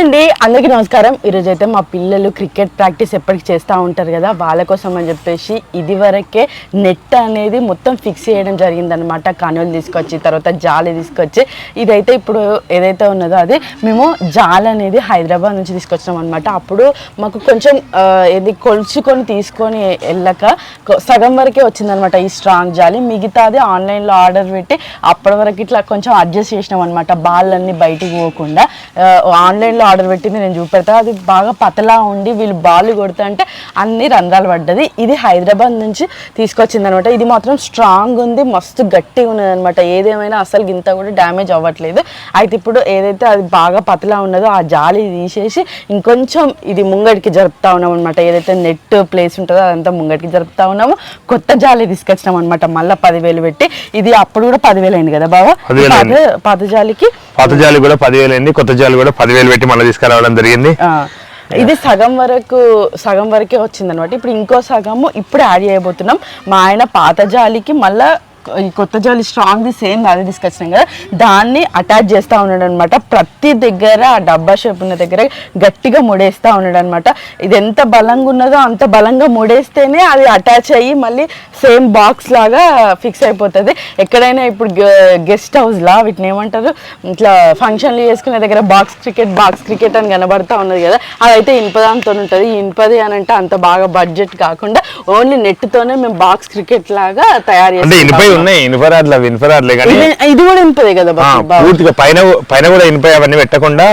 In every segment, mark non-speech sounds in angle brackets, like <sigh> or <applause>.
అండి అందరికీ నమస్కారం. ఈరోజు అయితే మా పిల్లలు క్రికెట్ ప్రాక్టీస్ ఎప్పటికి చేస్తూ ఉంటారు కదా వాళ్ళ కోసం అని చెప్పేసి ఇది వరకే నెట్ అనేది మొత్తం ఫిక్స్ చేయడం జరిగిందనమాట కనులు తీసుకొచ్చి తర్వాత జాలి తీసుకొచ్చి. ఇదైతే ఇప్పుడు ఏదైతే ఉన్నదో అది మేము జాల్ అనేది హైదరాబాద్ నుంచి తీసుకొచ్చినాం అనమాట అప్పుడు మాకు కొంచెం ఇది కొలుచుకొని తీసుకొని వెళ్ళక సగం వరకే వచ్చిందనమాట ఈ స్ట్రాంగ్ జాలి. మిగతాది ఆన్లైన్లో ఆర్డర్ పెట్టి అప్పటి వరకు ఇట్లా కొంచెం అడ్జస్ట్ చేసినాం అనమాట బాల్ అన్నీ బయటికి పోకుండా. ఆన్లైన్లో ఆర్డర్ పెట్టింది నేను చూపెడతా. అది బాగా పతలా ఉండి వీళ్ళు బాల్ కొడుతా అంటే అన్ని రంధ్రాలు పడ్డది. ఇది హైదరాబాద్ నుంచి తీసుకొచ్చింది అనమాట ఇది మాత్రం స్ట్రాంగ్ ఉంది మస్తు గట్టిగా ఉన్నది అనమాట ఏదేమైనా అసలు గింత కూడా డ్యామేజ్ అవ్వట్లేదు. అయితే ఇప్పుడు ఏదైతే అది బాగా పతలా ఉన్నదో ఆ జాలి తీసేసి ఇంకొంచెం ఇది ముంగడికి జరుపుతా ఉన్నాం అనమాట ఏదైతే నెట్ ప్లేస్ ఉంటుందో అదంతా ముంగడికి జరుపుతా ఉన్నాము. కొత్త జాలి తీసుకొచ్చినాం అనమాట మళ్ళీ పదివేలు పెట్టి. ఇది అప్పుడు కూడా పదివేలు అయింది కదా బాబా పదివేలు అయింది. పాత పాత జాలికి? పాత జాలి కూడా పదివేలు అయింది కొత్త జాలి కూడా పదివేలు పెట్టి మళ్ళీ తీసుకురావడం జరిగింది. ఇది సగం వరకు సగం వరకే వచ్చింది అనమాట ఇప్పుడు ఇంకో సగము ఇప్పుడు యాడ్ చేయబోతున్నాం. మా ఆయన పాత జాలికి మళ్ళా ఈ కొత్త జాలి స్ట్రాంగ్ ది సేమ్ అదే తీసుకొచ్చినాం కదా. దాన్ని అటాచ్ చేస్తూ ఉన్నాడు అనమాట ప్రతి దగ్గర ఆ డబ్బా షేప్ ఉన్న దగ్గర గట్టిగా ముడేస్తూ ఉన్నాడు అనమాట ఇది ఎంత బలంగా ఉన్నదో అంత బలంగా ముడేస్తేనే అది అటాచ్ అయ్యి మళ్ళీ సేమ్ బాక్స్ లాగా ఫిక్స్ అయిపోతుంది. ఎక్కడైనా ఇప్పుడు గెస్ట్ హౌస్లా వీటిని ఏమంటారు? ఇట్లా ఫంక్షన్లు చేసుకునే దగ్గర బాక్స్ క్రికెట్ బాక్స్ క్రికెట్ అని కనబడతా ఉన్నది కదా. అదైతే ఇనుపదాంతో ఉంటుంది. ఈ ఇనుపది అని అంటే అంత బాగా బడ్జెట్ కాకుండా ఓన్లీ నెట్తోనే మేము బాక్స్ క్రికెట్ లాగా తయారు చేసుకుంటాం. ఉన్నాయి. ఇనుపరాడ్లు అవి ఇనుపరాడ్లే కానీ ఇది- కూడా ఇనుపదే కదా? పూర్తిగా పైన పైన కూడా ఇనుపై అవన్నీ పెట్టకుండా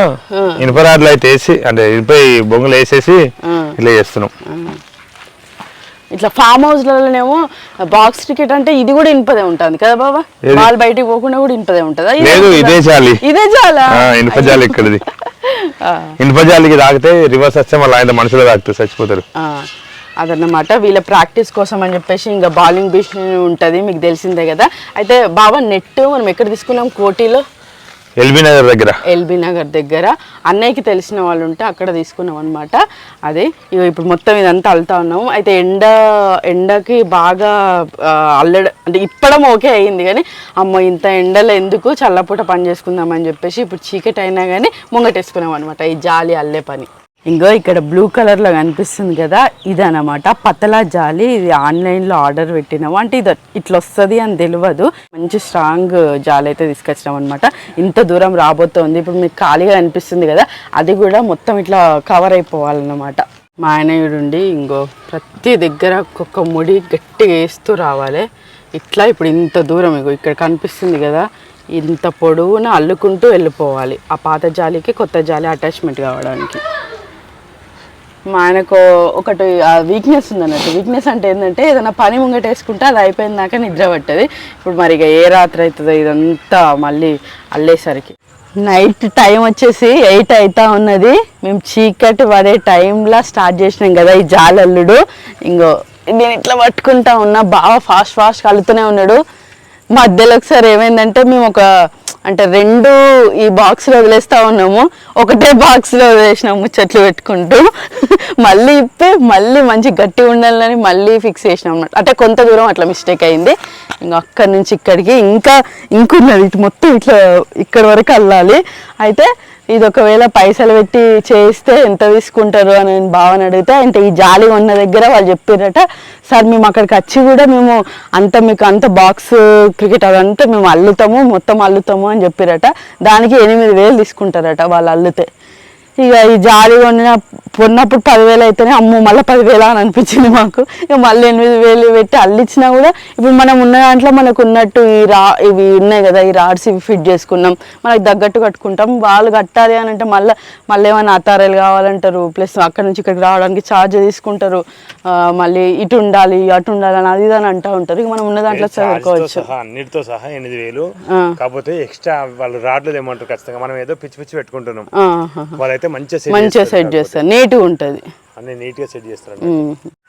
ఇనుపరాడ్లు అయితే వేసి అంటే ఇనుపై బొంగులు వేసేసి ఇట్లా చేస్తున్నాం. ఇట్లా ఫామ్ హౌస్ లలోనేమో బాక్స్ క్రికెట్ అంటే ఇది కూడా ఇనుపదే ఉంటుంది కదా బాబా? బాల్ బయటికి పోకుండా కూడా ఇనుపదే ఉంటుందా? లేదు? ఇదే జాలి. ఇదే చాలా ఇనుప జాలి ఇక్కడది. ఇనుప జాలికి తాగితే రివర్స్ వస్తే మళ్ళీ ఆయన మనుషులు తాకుతారు చచ్చిపోతారు. అదన్నమాట. వీళ్ళ ప్రాక్టీస్ కోసం అని చెప్పేసి ఇంకా బౌలింగ్ మిషన్ ఉంటుంది మీకు తెలిసిందే కదా. అయితే బాబా నెట్ మనం ఎక్కడ తీసుకున్నాం? కోటిలో? ఎల్బీ నగర్ దగ్గర. ఎల్బీ నగర్ దగ్గర. అన్నయ్యకి తెలిసిన వాళ్ళు ఉంటే అక్కడ తీసుకున్నాం అనమాట అదే ఇప్పుడు మొత్తం ఇదంతా అల్లుతా ఉన్నాము. అయితే ఎండ ఎండకి బాగా అల్లడ అంటే ఇప్పడం ఓకే అయ్యింది కానీ అమ్మో ఇంత ఎండలో ఎందుకు చల్లపూట పని చేసుకుందాం అని చెప్పేసి ఇప్పుడు చీకటి అయినా కానీ ముంగటేసుకున్నాం అనమాట ఈ జాలి అల్లే పని. ఇంకో ఇక్కడ బ్లూ కలర్లో కనిపిస్తుంది కదా ఇదనమాట పతలా జాలి ఇది ఆన్లైన్లో ఆర్డర్ పెట్టినాము. అంటే ఇది ఇట్లా వస్తుంది అని తెలియదు మంచి స్ట్రాంగ్ జాలి అయితే తీసుకొచ్చినాం అనమాట ఇంత దూరం రాబోతోంది. ఇప్పుడు మీకు ఖాళీగా అనిపిస్తుంది కదా అది కూడా మొత్తం ఇట్లా కవర్ అయిపోవాలన్నమాట. మా ఆయనయుడుండి ఇంకో ప్రతి దగ్గర ఒక్కొక్క ముడి గట్టిగా వేస్తూ రావాలి. ఇట్లా ఇప్పుడు ఇంత దూరం ఇగో ఇక్కడ కనిపిస్తుంది కదా ఇంత పొడవున అల్లుకుంటూ వెళ్ళిపోవాలి. ఆ పాత జాలికి కొత్త జాలి అటాచ్మెంట్ కావడానికి. మా ఆయనకు ఒకటి వీక్నెస్ ఉందన్నట్టు. వీక్నెస్ అంటే ఏంటంటే ఏదైనా పని ముంగటేసుకుంటే అది అయిపోయిన దాకా నిద్ర పట్టది. ఇప్పుడు మరి ఇక ఏ రాత్రి అవుతుందో ఇదంతా మళ్ళీ అల్లేసరికి. నైట్ టైం వచ్చేసి ఎయిట్ అవుతా ఉన్నది. మేము చీకటి పడే టైంలో స్టార్ట్ చేసినాం కదా ఈ జాలల్లుడు. ఇంకో నేను ఇట్లా పట్టుకుంటా ఉన్నా బాగా ఫాస్ట్ ఫాస్ట్ కలుతూనే ఉన్నాడు. మధ్యలో ఒకసారి ఏమైందంటే మేము ఒక అంటే రెండు ఈ బాక్స్లో వదిలేస్తూ ఉన్నాము. ఒకటే బాక్స్లో వదిలేసినాము చెట్లు పెట్టుకుంటూ. మళ్ళీ ఇప్పి మళ్ళీ మంచి గట్టి ఉండాలని మళ్ళీ ఫిక్స్ చేసినాం అనమాట అంటే కొంత దూరం అట్లా మిస్టేక్ అయింది. ఇంకా అక్కడి నుంచి ఇక్కడికి ఇంకా ఇంకున్నది. ఇటు మొత్తం ఇట్లా ఇక్కడ వరకు అల్లాలి. అయితే ఇది ఒకవేళ పైసలు పెట్టి చేస్తే ఎంత తీసుకుంటారు అని నేను భావన అడిగితే అంటే ఈ జాలి ఉన్న దగ్గర వాళ్ళు చెప్పారట సార్ మేము అక్కడికి వచ్చి కూడా మేము అంత మీకు అంత బాక్స్ క్రికెట్ అదంతా మేము అల్లుతాము మొత్తం అల్లుతాము అని చెప్పారట దానికి ఎనిమిది వేలు తీసుకుంటారట వాళ్ళు అల్లితే. ఇక ఈ జాలి కొన్న కొన్నప్పుడు పదివేలు అయితేనే అమ్మో మళ్ళీ పదివేల అని అనిపించింది మాకు. ఇక మళ్ళీ ఎనిమిది వేలు పెట్టి అల్లిచ్చినా కూడా ఇప్పుడు మనం ఉన్న దాంట్లో మనకు ఉన్నట్టు ఈ రా ఇవి ఉన్నాయి కదా ఈ రాడ్స్ ఇవి ఫిట్ చేసుకున్నాం. మనకు తగ్గట్టు కట్టుకుంటాం. వాళ్ళు కట్టాలి అని అంటే మళ్ళీ మళ్ళీ ఏమైనా అతారాలు కావాలంటారు. ప్లస్ అక్కడ నుంచి ఇక్కడికి రావడానికి ఛార్జ్ తీసుకుంటారు. మళ్ళీ ఇటు ఉండాలి అటు ఉండాలి అని అది ఇది అని అంటూ ఉంటారు. ఇక మనం ఉన్న దాంట్లో చదువుకోవచ్చు. అన్నిటితో సహా ఎనిమిది వేలు. కాకపోతే ఎక్స్ట్రా వాళ్ళు రాడ్లు ఏమంటారు ఖచ్చితంగా. మనం ఏదో పిచ్చి పిచ్చి పెట్టుకుంటున్నాం. ఆహా. వాళ్ళైతే మంచిగా మంచిగా సెట్ చేస్తారు. నీట్గా ఉంటుంది. అన్ని నీట్గా సెట్ చేస్తారు.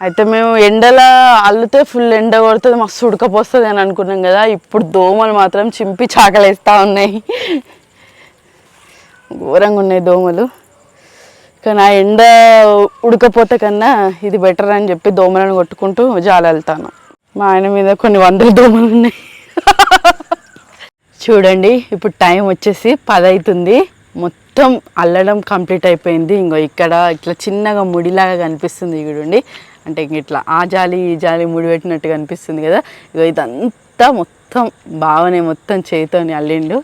అయితే మేము ఎండల అల్లితే ఫుల్ ఎండ కొడుతుంది మస్తు ఉడకపోస్తుంది అని అనుకున్నాం కదా. ఇప్పుడు దోమలు మాత్రం చింపి చాకలేస్తా ఉన్నాయి. ఘోరంగా ఉన్నాయి దోమలు. కానీ ఆ ఎండ ఉడకపోతే కన్నా ఇది బెటర్ అని చెప్పి దోమలను కొట్టుకుంటూ జాలి వెళ్తాను. మా ఆయన మీద కొన్ని వందల దోమలు ఉన్నాయి. <laughs> చూడండి ఇప్పుడు టైం వచ్చేసి పది అవుతుంది మొత్తం మొత్తం అల్లడం కంప్లీట్ అయిపోయింది. ఇంకో ఇక్కడ ఇట్లా చిన్నగా ముడిలాగా కనిపిస్తుంది చూడండి. అంటే ఇంక ఇట్లా ఆ జాలి ఈ జాలి ముడి పెట్టినట్టు కనిపిస్తుంది కదా. ఇగో ఇదంతా మొత్తం బావనే మొత్తం చేతోని అల్లిండు.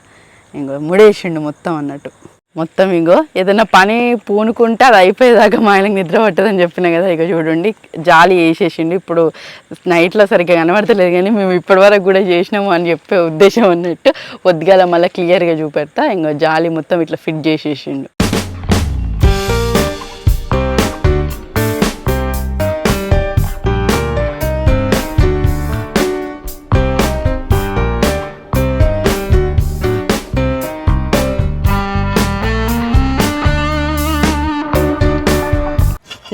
ఇంకో ముడేసిండు మొత్తం అన్నట్టు. మొత్తం ఇంకో ఏదైనా పని పూనుకుంటే అది అయిపోయేదాకా మా ఆయనకి నిద్ర పట్టదని చెప్పిన కదా ఇక చూడండి జాలి వేసేసిండు ఇప్పుడు నైట్లో సరిగ్గా కనబడతలేదు కానీ మేము ఇప్పటి వరకు కూడా చేసినాము అని చెప్పే ఉద్దేశం అన్నట్టు పొద్దుగాల మళ్ళీ క్లియర్గా చూపెడతా ఇంకో జాలి మొత్తం ఇట్లా ఫిట్ చేసేసిండు.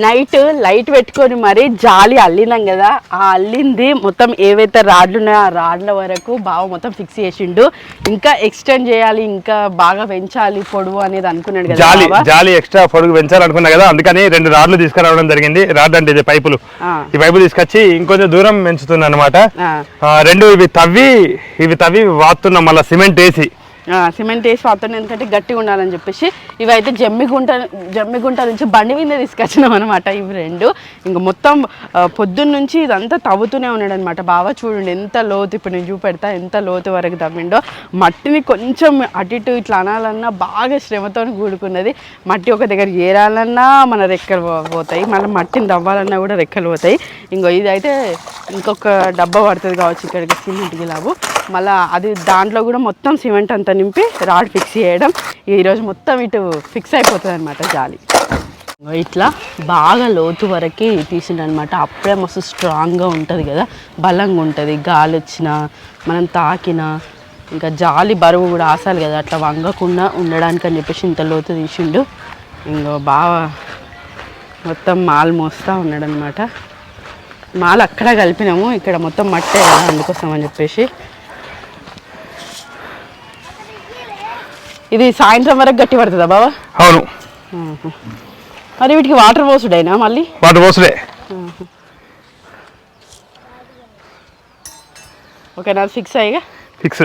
నైట్ లైట్ పెట్టుకొని మరి జాలి అల్లినాం కదా. ఆ అల్లింది మొత్తం ఏవైతే రాడ్లు ఉన్నాయో ఆ రాడ్ల వరకు బాగా మొత్తం ఫిక్స్ చేసిండు. ఇంకా ఎక్స్టెండ్ చేయాలి ఇంకా బాగా పెంచాలి పొడవు అనేది అనుకున్నాడు కదా జాలి బావ. జాలి ఎక్స్ట్రా పొడుగు పెంచాలనుకున్నా కదా. అందుకని రెండు రాడ్లు తీసుకురావడం జరిగింది. రాడ్ అంటే ఇది పైపులు. ఆ. ఈ పైపు తీసుకొచ్చి ఇంకొంచెం దూరం పెంచుతున్నా అనమాట ఆ. రెండు ఇవి తవ్వి ఇవి తవ్వి వాడుతున్నాం. మళ్ళీ సిమెంట్ వేసి. సిమెంట్ వేసి వాడుతున్నాం ఎందుకంటే గట్టిగా ఉండాలని చెప్పేసి ఇవైతే జమ్మిగుంట జమ్మిగుంట నుంచి బండి మీద తీసుకొచ్చినాం అనమాట ఇవి రెండు. ఇంకా మొత్తం పొద్దున్న నుంచి ఇదంతా తవ్వుతూనే ఉన్నాడు అనమాట బాగా చూడండి ఎంత లోతు ఇప్పుడు నేను చూపెడతా ఎంత లోతు వరకు తవ్విండో. మట్టిని కొంచెం అటు ఇటు ఇట్లా అనాలన్నా బాగా శ్రమతో కూడుకున్నది. మట్టి ఒక దగ్గర ఏరాలన్నా మన రెక్కలు పోతాయి. మళ్ళీ మట్టిని తవ్వాలన్నా కూడా రెక్కలు పోతాయి. ఇంకో ఇదైతే ఇంకొక డబ్బా పడుతుంది కావచ్చు ఇక్కడికి సిమెంట్ గిలాబు మళ్ళీ అది దాంట్లో కూడా మొత్తం సిమెంట్ అంతా నింపి రాడ్ ఫిక్స్ చేయడం. ఈరోజు మొత్తం ఇటు ఫిక్స్ అయిపోతుంది అనమాట జాలి ఇట్లా బాగా లోతు వరకు తీసిండనమాట అప్పుడే మస్తు స్ట్రాంగ్గా ఉంటుంది కదా. బలంగా ఉంటుంది. గాలి వచ్చినా మనం తాకినా ఇంకా జాలి బరువు కూడా ఆసాలి కదా. అట్లా వంగకుండా ఉండడానికి అని చెప్పేసి ఇంత లోతు తీసిండు. ఇంకో బాగా మొత్తం మాల్ మోస్తూ ఉన్నాడనమాట మాల్ అక్కడ కలిపినాము. ఇక్కడ మొత్తం మట్టే కదా అందుకోసం అని చెప్పేసి. ఇది సాయంత్రం వరకు గట్టి పడుతుందా బావా? అవును. మరి వీటికి వాటర్ పోసుడైనా మళ్ళీ? వాటి పోసుడే. ఓకే నాది ఫిక్స్ అయ్యగా? ఫిక్స్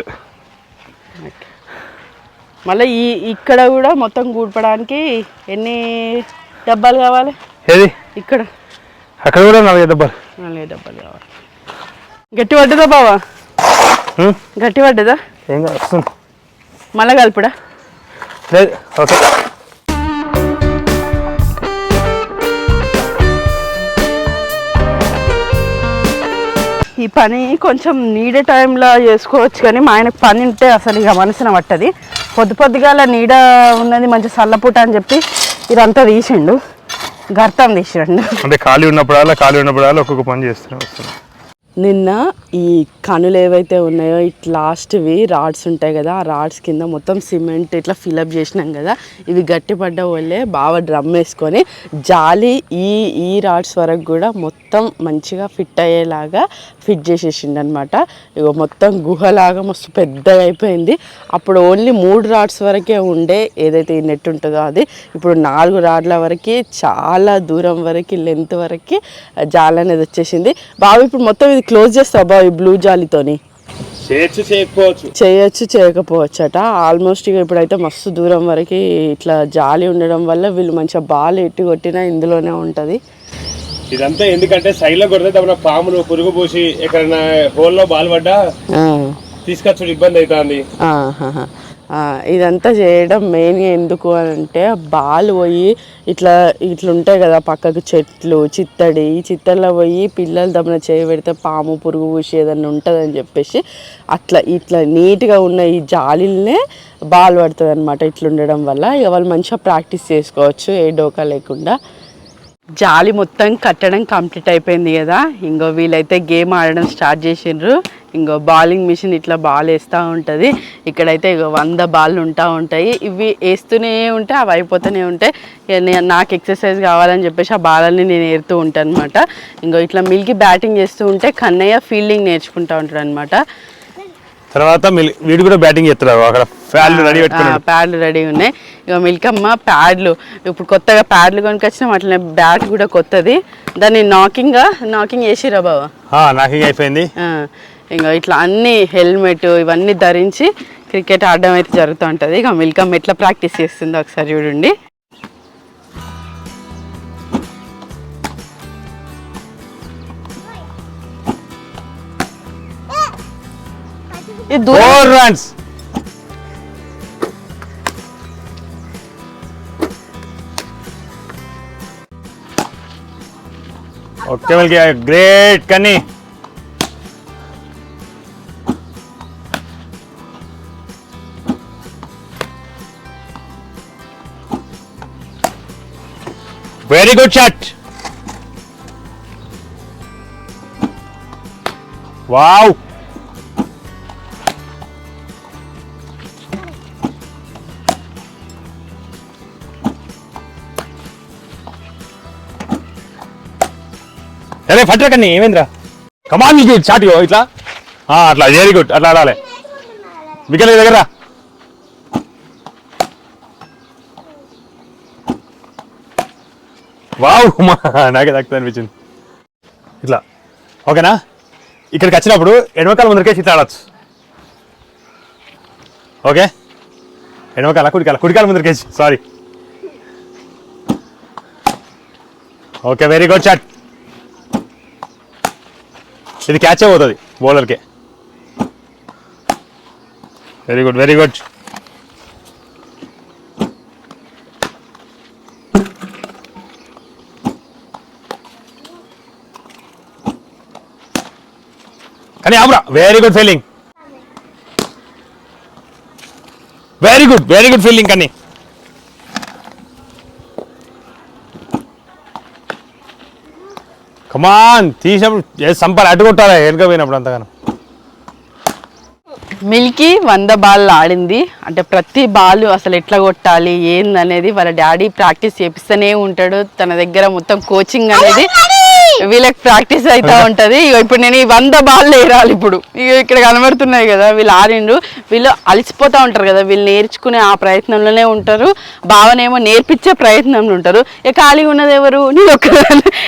మళ్ళీ ఈ ఇక్కడ కూడా మొత్తం కూడపడానికి ఎన్ని డబ్బాలు కావాలి? ఏది? ఇక్కడ. అక్కడ కూడా నాలుగు దెబ్బలు నాలుగు డబ్బాలు కావాలి. గట్టి పడ్డదా బావా? గట్టి పడ్డదా? ఏం కాదు మళ్ళీ కలుపుడా? ఓకే ఈ పని కొంచెం నీడ టైంలో చేసుకోవచ్చు కానీ మా ఆయనకు పని ఉంటే అసలు ఇక మనసున పట్టది. పొద్దు పొద్దుగాల నీడ ఉన్నది మంచి చల్లపూట అని చెప్పి ఇదంతా తీసిండు. గర్తం తీసిండు. అంటే ఖాళీ ఉన్నప్పుడల్లా ఖాళీ ఉన్నప్పుడల్లా ఒక్కొక్క పని చేస్తూనే వస్తున్నాం నిన్న ఈ కనులు ఏవైతే ఉన్నాయో ఇట్లా లాస్ట్వి రాడ్స్ ఉంటాయి కదా ఆ రాడ్స్ కింద మొత్తం సిమెంట్ ఇట్లా ఫిలప్ చేసినాం కదా ఇవి గట్టిపడ్డ వాళ్ళే బాగా డ్రమ్ వేసుకొని జాలి ఈ ఈ రాడ్స్ వరకు కూడా మొత్తం మంచిగా ఫిట్ అయ్యేలాగా ఫిట్ చేసేసిండు అనమాట ఇగో మొత్తం గుహలాగా మస్తు పెద్దగా అయిపోయింది. అప్పుడు ఓన్లీ మూడు రాడ్స్ వరకే ఉండే ఏదైతే ఈ నెట్ ఉంటుందో అది. ఇప్పుడు నాలుగు రాడ్ల వరకు చాలా దూరం వరకు లెంత్ వరకు జాలి అనేది వచ్చేసింది. బాబు ఇప్పుడు మొత్తం ఇది క్లోజ్ చేస్తావు బాబు ఈ బ్లూ జాలితోని? చేయొచ్చు చేయకపోవచ్చు. చేయొచ్చు చేయకపోవచ్చట. ఆల్మోస్ట్ ఇక ఇప్పుడైతే మస్తు దూరం వరకు ఇట్లా జాలి ఉండడం వల్ల వీళ్ళు మంచిగా బాల్ ఎట్టి కొట్టినా ఇందులోనే ఉంటుంది. ఇదంతా ఎందుకంటే సైడ్లో కొడితే తమ పాములు పురుగు పూసి ఎక్కడైనా హోల్లో బాల్ పడ్డా తీసుకొచ్చుడు ఇబ్బంది అవుతుంది. ఇదంతా చేయడం మెయిన్గా ఎందుకు అని అంటే బాల్ పోయి ఇట్లా ఇట్లా ఉంటాయి కదా పక్కకు చెట్లు చిత్తడి ఈ చిత్తల్లో పోయి పిల్లలు దమ్మున చేయి పెడితే పాము పురుగు పూసి ఏదన్నా ఉంటుందని చెప్పేసి అట్లా ఇట్లా నీట్గా ఉన్న ఈ జాలిల్నే బాల్ పడుతుంది అనమాట ఇట్లా ఉండడం వల్ల. ఇక వాళ్ళు మంచిగా ప్రాక్టీస్ చేసుకోవచ్చు ఏ డోకా లేకుండా. జాలి మొత్తం కట్టడం కంప్లీట్ అయిపోయింది కదా. ఇంకో వీళ్ళైతే గేమ్ ఆడడం స్టార్ట్ చేసిండ్రు. ఇంకో బౌలింగ్ మిషన్ ఇట్లా బాల్ వేస్తూ ఉంటుంది. ఇక్కడైతే ఇగో వంద బాల్ ఉంటా ఉంటాయి. ఇవి వేస్తూనే ఉంటే అవి అయిపోతూనే ఉంటాయి నాకు ఎక్సర్సైజ్ కావాలని చెప్పేసి ఆ బాలని నేను ఏరుతూ ఉంటాను అనమాట ఇంకో ఇట్లా మిల్కి బ్యాటింగ్ చేస్తూ ఉంటే కన్నయ్య ఫీల్డింగ్ నేర్చుకుంటా ఉంటాడు అనమాట తర్వాత వీడు కూడా బ్యాటింగ్ చేస్తున్నారు అక్కడ ఫ్యాన్లు రెడీ ప్యాడ్లు రెడీ ఉన్నాయి. ఇక మిల్కమ్మ ప్యాడ్లు. ఇప్పుడు కొత్తగా ప్యాడ్లు కొనుకొచ్చినాం. అట్లనే బ్యాట్ కూడా కొత్తది. దాన్ని నాకింగ్ నాకింగ్ చేసిరా బావా? ఆ, నాకు ఇక అయిపోయింది ఇంకా ఇట్లా అన్ని హెల్మెట్ ఇవన్నీ ధరించి క్రికెట్ ఆడడం అయితే జరుగుతూ ఉంటుంది. ఇక మిల్కమ్ ఎట్లా ప్రాక్టీస్ చేస్తుందో ఒకసారి చూడండి. ఇది దూరం ఫోర్ రన్స్ ఓకే వెల్కి గ్రేట్ కన్నీ వెరీ గుడ్ షాట్ వావ్ అరే ఫట్రా కన్నీ ఏమైందిరా? కమాన్ మీకు షాట్ ఇట్లా. అట్లా వెరీ గుడ్ అట్లా ఆడాలి. మిగతా దగ్గర వావ్ నాకే తక్కువ అనిపించింది. ఇట్లా ఓకేనా? ఇక్కడికి వచ్చినప్పుడు ఎడమకాల ముందరికేసి ఇట్లా ఆడచ్చు. ఓకే? ఎడమకాల కుడికాల కుడికాల ముందరికేసి sorry okay very good shot. ఇది క్యాచ్ అవుతుంది బౌలర్కి వెరీ గుడ్ వెరీ గుడ్ కానీ ఆమ్రా very good feeling very good very good feeling కానీ అమ్మాన్ తీసినప్పుడు ఏ సంపాలి కొట్టాలి వెనుక పోయినప్పుడు అంతగానో. మిల్కీ వంద బాల్ ఆడింది. అంటే ప్రతి బాల్ అసలు ఎట్లా కొట్టాలి ఏందనేది వాళ్ళ డాడీ ప్రాక్టీస్ చేపిస్తూనే ఉంటాడు. తన దగ్గర మొత్తం కోచింగ్ అనేది వీళ్ళకి ప్రాక్టీస్ అవుతా ఉంటది. ఇగో ఇప్పుడు నేను ఈ వంద బాల్ వేరాలి ఇప్పుడు. ఇగో ఇక్కడ కనబడుతున్నాయి కదా వీళ్ళు ఆడిండ్రు. వీళ్ళు అలసిపోతా ఉంటారు కదా వీళ్ళు నేర్చుకునే ఆ ప్రయత్నంలోనే ఉంటారు. భావనేమో నేర్పించే ప్రయత్నంలో ఉంటారు. ఇక ఖాళీగా ఉన్నది ఎవరు? నేను ఒక్క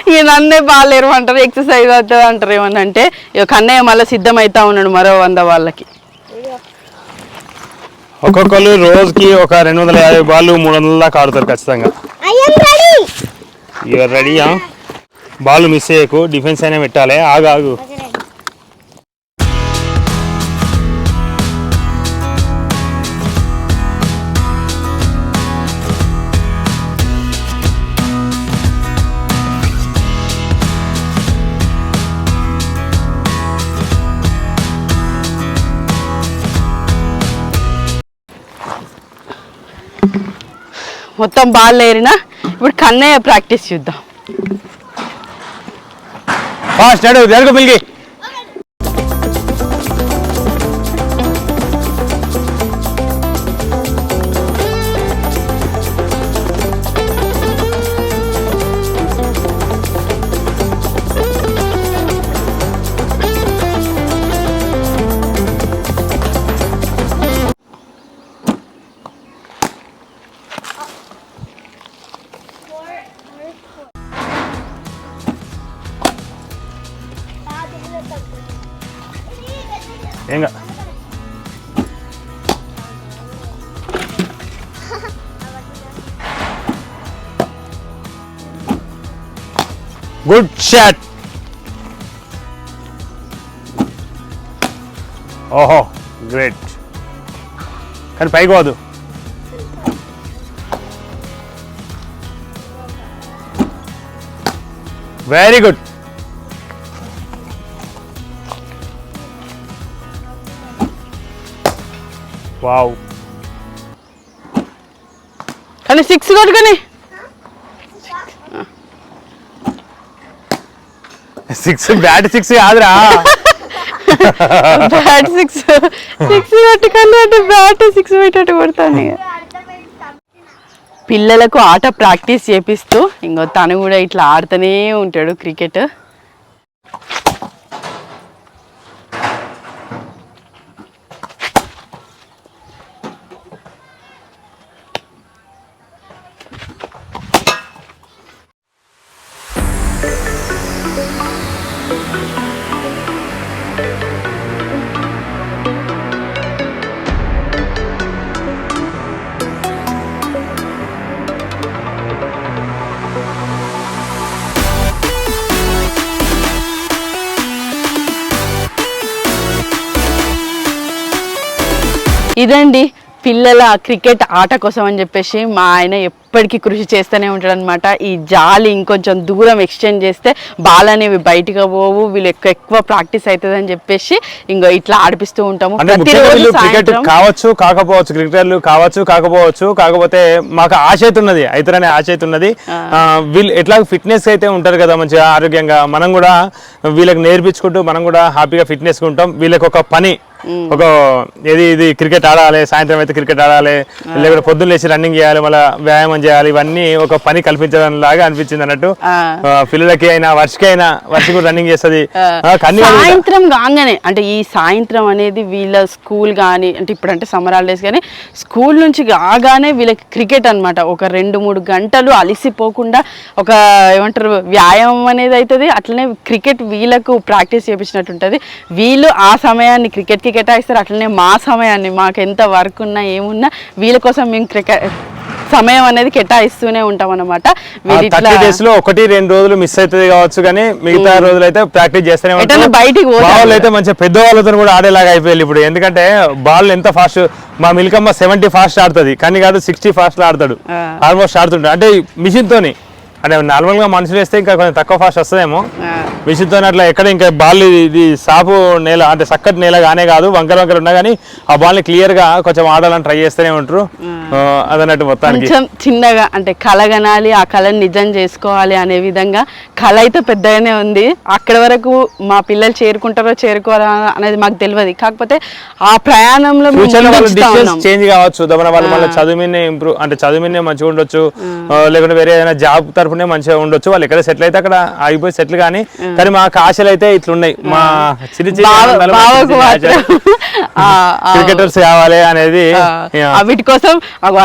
ఇక నన్నే బాల్ ఏరమంటారు ఎక్సర్సైజ్ అవుతుంది అంటారు ఏమని అంటే ఇక కన్నయ్య మళ్ళీ సిద్ధమవుతా ఉన్నాడు మరో వంద వాళ్ళకి ఒక్కొక్కరు రోజుకి ఒక రెండు వందల యాభై బాల్ మూడు వందల దాకా ఆడుతారు ఖచ్చితంగా. రెడీయా బాల్ మిస్ చేయకు డిఫెన్స్ అయినా పెట్టాలి. ఆగు ఆగు. మొత్తం బాల్ ఏరినా? ఇప్పుడు కన్నయ్య ప్రాక్టీస్ చూద్దాం. ఫాస్ట్ అడుగు జరుగు పిల్లి గుడ్ షాట్. ఓహో గ్రేట్. కానీ పైకి పోదు. Very good. వావ్. కానీ సిక్స్ కొట్టుకొని. సిక్స్ బ్యాట్ సిక్స్ కాదురా. బ్యాట్ సిక్స్ సిక్స్ కొట్టుకొని అంటే బ్యాట్ సిక్స్ పెట్టేట్టు కొడతాను పిల్లలకు ఆట ప్రాక్టీస్ చేపిస్తూ ఇంకో తను కూడా ఇట్లా ఆడుతూనే ఉంటాడు క్రికెట్. ఇదండి పిల్లల క్రికెట్ ఆట కోసం అని చెప్పేసి మా ఆయన ఎప్పటికీ కృషి చేస్తూనే ఉంటాడు అనమాట ఈ జాలి ఇంకొంచెం దూరం ఎక్స్టెండ్ చేస్తే బాల్ అనేవి బయటకు పోవు వీళ్ళు ఎక్కువ ఎక్కువ ప్రాక్టీస్ అవుతుంది అని చెప్పేసి ఇంకో ఇట్లా ఆడిపిస్తూ ఉంటాము. ప్రతిరోజు క్రికెట్ కావచ్చు కాకపోవచ్చు క్రికెటర్లు కావచ్చు కాకపోవచ్చు కాకపోతే మాకు ఆశ అవుతారనే ఆశ అయితే ఉన్నది. ఆ, వీళ్ళు ఎట్లా ఫిట్నెస్ అయితే ఉంటారు కదా మంచిగా ఆరోగ్యంగా. మనం కూడా వీళ్ళకి నేర్పించుకుంటూ మనం కూడా హ్యాపీగా ఫిట్నెస్ ఉంటాం. వీళ్ళకి ఒక పని ఒక ఏది ఇది క్రికెట్ ఆడాలి సాయంత్రం అయితే క్రికెట్ ఆడాలి లేకపోతే పొద్దున్న లేచి రన్నింగ్ చేయాలి మళ్ళీ వ్యాయామం చేయాలి ఇవన్నీ ఒక పని కల్పించడం లాగా అనిపించింది అన్నట్టు. పిల్లలకి అయినా వర్షకి అయినా వర్ష కూడా రన్నింగ్ చేస్తుంది. సాయంత్రం కాగానే అంటే ఈ సాయంత్రం అనేది వీళ్ళ స్కూల్ కానీ అంటే ఇప్పుడంటే సమ్మర్ హాలిడేస్ కానీ స్కూల్ నుంచి కాగానే వీళ్ళకి క్రికెట్ అన్నమాట. ఒక రెండు మూడు గంటలు అలిసిపోకుండా ఒక ఏమంటారు వ్యాయామం అనేది అవుతుంది అట్లనే క్రికెట్ వీళ్ళకు ప్రాక్టీస్ చేపించినట్టు ఉంటుంది వీళ్ళు ఆ సమయాన్ని క్రికెట్కి కేటాయిస్తారు. అట్లనే మా సమయాన్ని మాకు ఎంత వర్క్ ఉన్నా ఏమున్నా వీళ్ళ కోసం మేము క్రికెట్ సమయం అనేది కేటాయిస్తూనే ఉంటాం అనమాట లో ఒకటి రెండు రోజులు మిస్ అవుతుంది కావచ్చు కానీ మిగతా రోజులు అయితే ప్రాక్టీస్ చేస్తూనే ఎటన్నా బయటికి. వాళ్ళు అయితే మంచిగా పెద్ద వాళ్ళతో కూడా ఆడేలాగా అయిపోయింది ఇప్పుడు. ఎందుకంటే బాల్ ఎంత ఫాస్ట్ మా మిల్కమ్మ సెవెంటీ ఫాస్ట్ ఆడుతుంది. కానీ కాదు సిక్స్టీ ఫాస్ట్ ఆడతాడు. ఆల్మోస్ట్ ఆడుతుంటాడు. అంటే మిషన్ తోని. అంటే నార్మల్గా మనుషులు వేస్తే ఇంకా కొంచెం తక్కువ ఫాస్ట్ వస్తుందేమో. తోని అట్లా ఎక్కడ ఇంకా బాల్ ఇది సాపు నేల అంటే చక్కటి నేల గానే కాదు వంకర వంకర ఉన్నా కానీ ఆ బాల్ని క్లియర్గా కొంచెం ఆడాలని ట్రై చేస్తూనే ఉంటారు. అదన్నట్టు మొత్తానికి. చిన్నగా అంటే కళ కనాలి ఆ కళను నిజం చేసుకోవాలి అనే విధంగా కళ అయితే పెద్దగానే ఉంది. అక్కడ వరకు మా పిల్లలు చేరుకుంటారో చేరుకోరా అనేది మాకు తెలియదు కాకపోతే ఆ ప్రయాణంలో. చేంజ్ కావచ్చు. దమన వాళ్ళు మళ్ళీ చదువు ఇంప్రూవ్ అంటే చదువు మంచిగా ఉండొచ్చు లేకుంటే వేరే ఏదైనా జాబ్ తరపునే మంచిగా ఉండొచ్చు. వాళ్ళు ఎక్కడ సెటిల్ అయితే అక్కడ ఆగిపోయి సెటిల్ కానీ కానీ మా ఆశలు అయితే ఇట్లున్నాయి. మా చిన్న చిన్న క్రికెటర్స్ కావాలి అనేది వీటి కోసం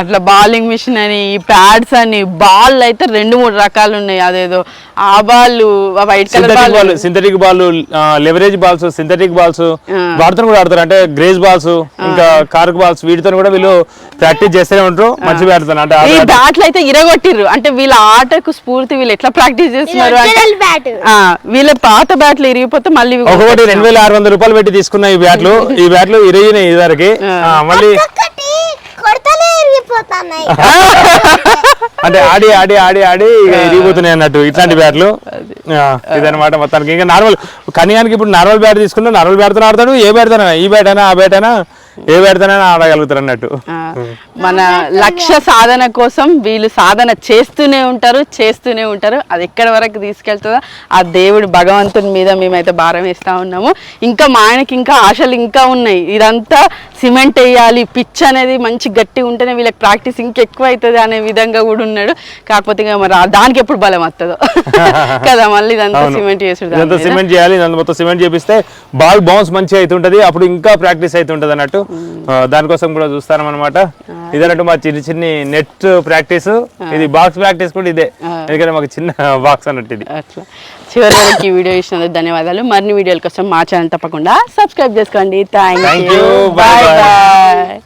అట్లా బాలింగ్ మిషన్ అని ప్యాడ్స్ అని బాల్ అయితే రెండు మూడు రకాలు ఉన్నాయి. అదేదో ఆ ball white colour ball synthetic ball leverage balls synthetic balls వాటితో కూడా ఆడతారు. అంటే గ్రేజ్ బాల్స్ ఇంకా కార్క్ బాల్స్ వీటితో కూడా వీళ్ళు ప్రాక్టీస్ చేస్తూనే ఉంటారు మంచిగా ఆడతారు అంటే ఈ బ్యాట్లు అయితే ఇరగొట్టిర్రు. అంటే వీళ్ళ ఆటకు స్ఫూర్తి వీళ్ళు ఎట్లా ప్రాక్టీస్ చేస్తున్నారు అంటే ఒరిజినల్ బ్యాట్ ఆ, వీళ్ళ పాత బ్యాట్లు ఇరిగిపోతే మళ్ళీ ఒకటి రెండు వేల ఆరు వందల రూపాయలు పెట్టి తీసుకున్న ఈ బ్యాట్లు ఈ బ్యాట్లు ఇరిగినాయి ఇదివరకు మళ్ళీ <laughs> అంటే ఆడి ఆడి ఆడి ఆడి ఇరిగిపోతున్నాయి అన్నట్టు. ఇట్లాంటి బ్యాట్లు ఆ, ఇదన్నమాట మొత్తానికి. ఇంకా నార్మల్ కనియానికి ఇప్పుడు నార్మల్ బ్యాట్ తీసుకున్నా నార్మల్ బ్యాట్తో ఆడతాడు ఏ బ్యాట్ ఈ బ్యాట్ అయినా ఆ బ్యాట్ అయినా ఏ అయినా ఆడగలుగుతారు అన్నట్టు. మన లక్ష్య సాధన కోసం వీళ్ళు సాధన చేస్తూనే ఉంటారు చేస్తూనే ఉంటారు. అది ఎక్కడి వరకు తీసుకెళ్తుందో ఆ దేవుడు భగవంతుని మీద మేమైతే భారం వేస్తా ఉన్నాము. ఇంకా మా ఆయనకి ఇంకా ఆశలు ఇంకా ఉన్నాయి. ఇదంతా సిమెంట్ వేయాలి పిచ్ అనేది మంచి గట్టి ఉంటేనే వీళ్ళకి ప్రాక్టీస్ ఇంకెక్కువ అవుతుంది అనే విధంగా కూడా ఉన్నాడు. కాకపోతే ఇక మరి దానికి ఎప్పుడు బలం వస్తుందో <laughs> కదా మళ్ళీ ఇదంతా. సిమెంట్ చేసుడు. సిమెంట్ చేయాలి మొత్తం సిమెంట్ చేపిస్తే బాల్ బౌన్స్ మంచిగా అవుతుంటది అప్పుడు ఇంకా ప్రాక్టీస్ అవుతుంటది అన్నట్టు. దానికోసం కూడా చూస్తాం అనమాట ఇదన్నట్టు మా చిన్న చిన్ని నెట్ ప్రాక్టీస్. ఇది బాక్స్ ప్రాక్టీస్ కూడా ఇదే. ఎందుకంటే మాకు చిన్న బాక్స్ అన్నట్టు ఇది. అట్లా. చివరి వరకు ఈ వీడియో ఇచ్చినందుకు ధన్యవాదాలు. మరిన్ని వీడియోల కోసం మా ఛానల్ తప్పకుండా సబ్స్క్రైబ్ చేసుకోండి. Thank you. బాయ్